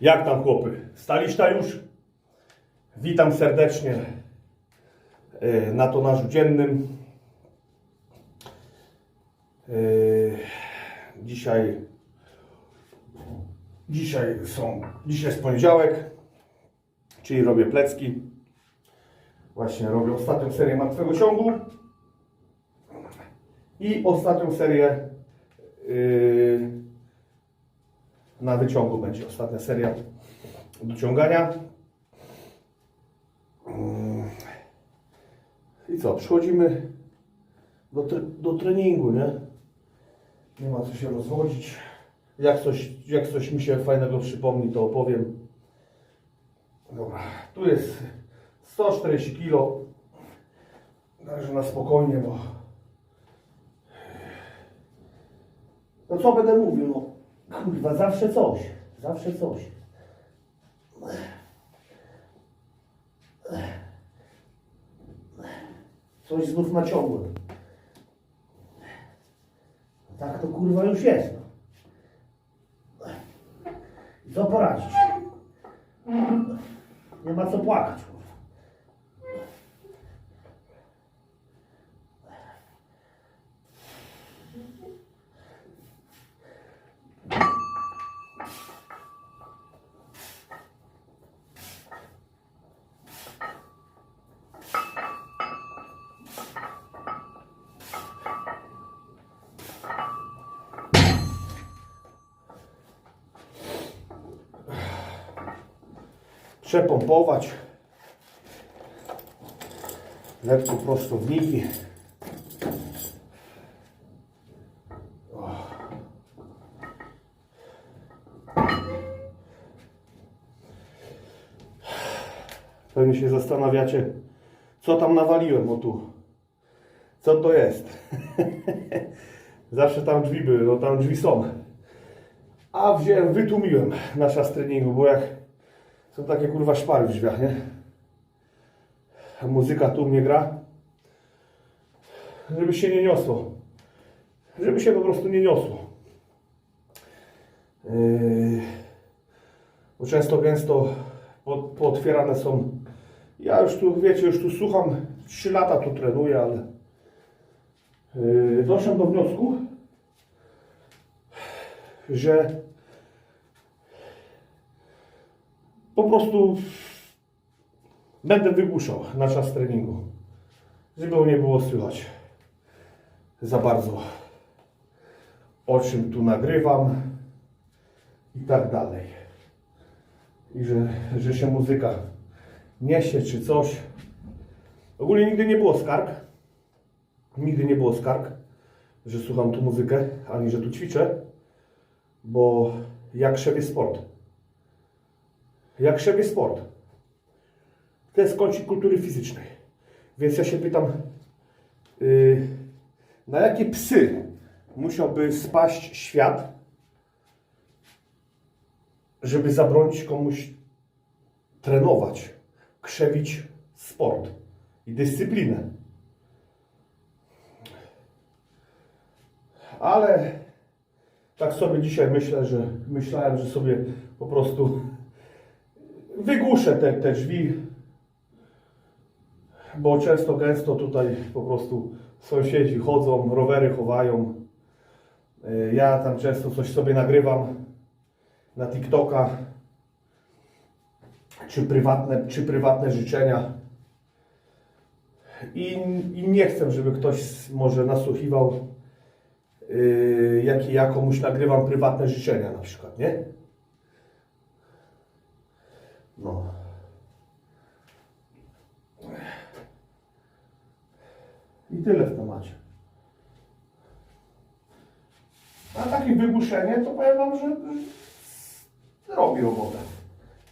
Jak tam chłopy? Staliście już? Witam serdecznie e, na tonażu dziennym. E, Dzisiaj Dzisiaj są dzisiaj jest poniedziałek, czyli robię plecki. Właśnie robię ostatnią serię martwego ciągu i ostatnią serię yy, na wyciągu będzie ostatnia seria do ciągania. Mm. I co, przechodzimy do, tre- do treningu, nie? Nie ma co się rozwodzić. Jak coś, jak coś mi się fajnego przypomni, to opowiem. Dobra, tu jest 140 kg. Także na spokojnie, bo... No co będę mówił, no? Kurwa, zawsze coś. Zawsze coś. Coś znów naciągłem. Tak to kurwa już jest. Co poradzić? Nie ma co płakać. kurwa. Przepompować. Lekko prostowniki. Pewnie się zastanawiacie, co tam nawaliłem, o tu. Co to jest? Zawsze tam drzwi były, no tam drzwi są. A wziąłem, wytłumiłem na czas treningu, bo jak są takie kurwa szpary w drzwiach, nie? A muzyka tu mnie gra. Żeby się nie niosło. Żeby się po prostu nie niosło. Yy, bo często gęsto po- pootwierane są. Ja już tu, wiecie, już tu słucham, 3 lata tu trenuję, ale yy, doszedłem do wniosku, że po prostu będę wygłuszał na czas treningu, żeby nie było słychać za bardzo o czym tu nagrywam i tak dalej. I że, że się muzyka niesie czy coś. Ogólnie nigdy nie było skarg. Nigdy nie było skarg, że słucham tu muzykę, ani że tu ćwiczę, bo jak szef sport jak szebie sport. To jest kącik kultury fizycznej. Więc ja się pytam, yy, na jakie psy musiałby spaść świat, żeby zabronić komuś trenować, krzewić sport i dyscyplinę. Ale tak sobie dzisiaj myślę, że myślałem, że sobie po prostu wygłuszę te, te drzwi, bo często gęsto tutaj po prostu sąsiedzi chodzą, rowery chowają. Y, Ja tam często coś sobie nagrywam na TikToka, czy prywatne, czy prywatne życzenia. I, I nie chcę, żeby ktoś może nasłuchiwał, yy, jakie ja komuś nagrywam prywatne życzenia na przykład, nie? I tyle w temacie. A takie wygłuszenie to powiem Wam, że robi robotę.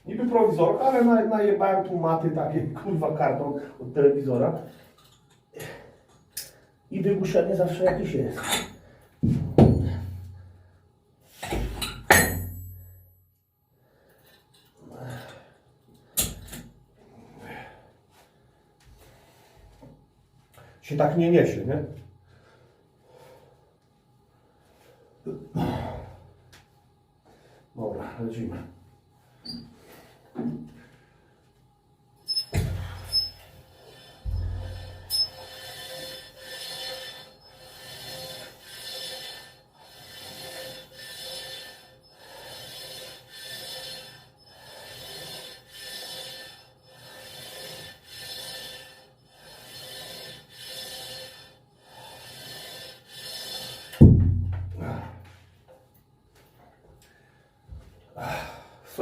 Niby prowizorka, ale na, najebałem tu maty takie, kurwa, karton od telewizora. I wygłuszenie zawsze jakieś jest. Się tak nie niesie, nie? Dobra, lecimy.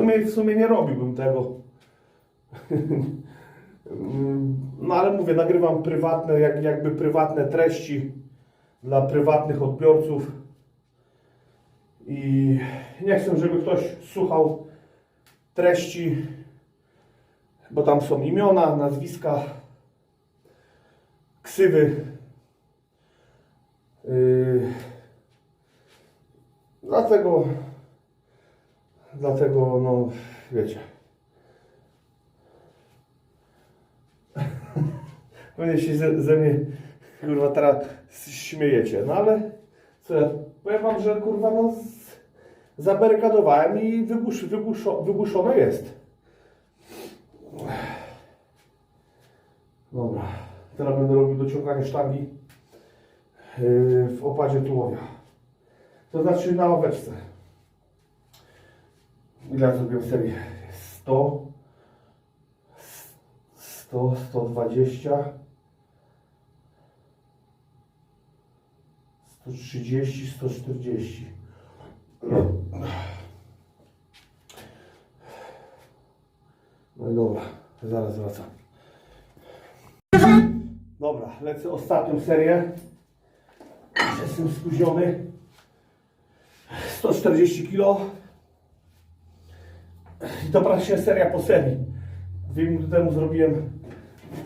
Sumie, w sumie nie robiłbym tego. No ale mówię, nagrywam prywatne, jak, jakby prywatne treści dla prywatnych odbiorców. I nie chcę, żeby ktoś słuchał treści, bo tam są imiona, nazwiska, ksywy. Yy, dlatego Dlatego, no, wiecie. Pewnie się ze, ze mnie, kurwa, teraz śmiejecie, no ale co ja powiem wam, że kurwa, no, z, zabarykadowałem i wybusz, wybuszo, wybuszone jest. Dobra, teraz będę robił dociąganie sztangi yy, w opadzie tułowia. To znaczy na ławeczce. Ile zrobiłem serię? 100, 100, 120, 130, 140. No i dobra, zaraz wracam. Dobra, lecę ostatnią serię. Jestem spóźniony. 140 kg. I to praktycznie seria po serii. Dwie minuty temu zrobiłem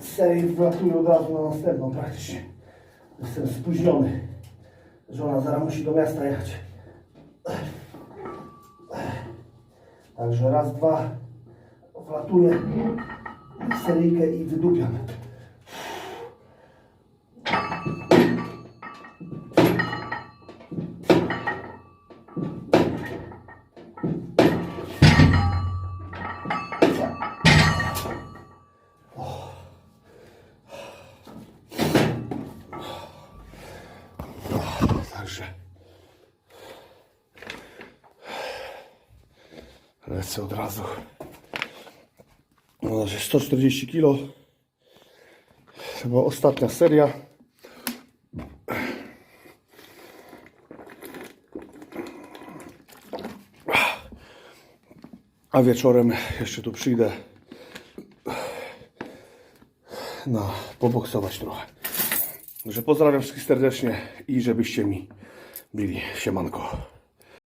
serię i wlatuję od razu na następną praktycznie. Jestem spóźniony. Żona zaraz musi do miasta jechać. Także raz, dwa, wlatuję seryjkę i wydupiam. Lecę od razu. No, że 140 kg. Chyba ostatnia seria. A wieczorem jeszcze tu przyjdę na poboksować trochę. Także pozdrawiam wszystkich serdecznie i żebyście mi byli. Siemanko.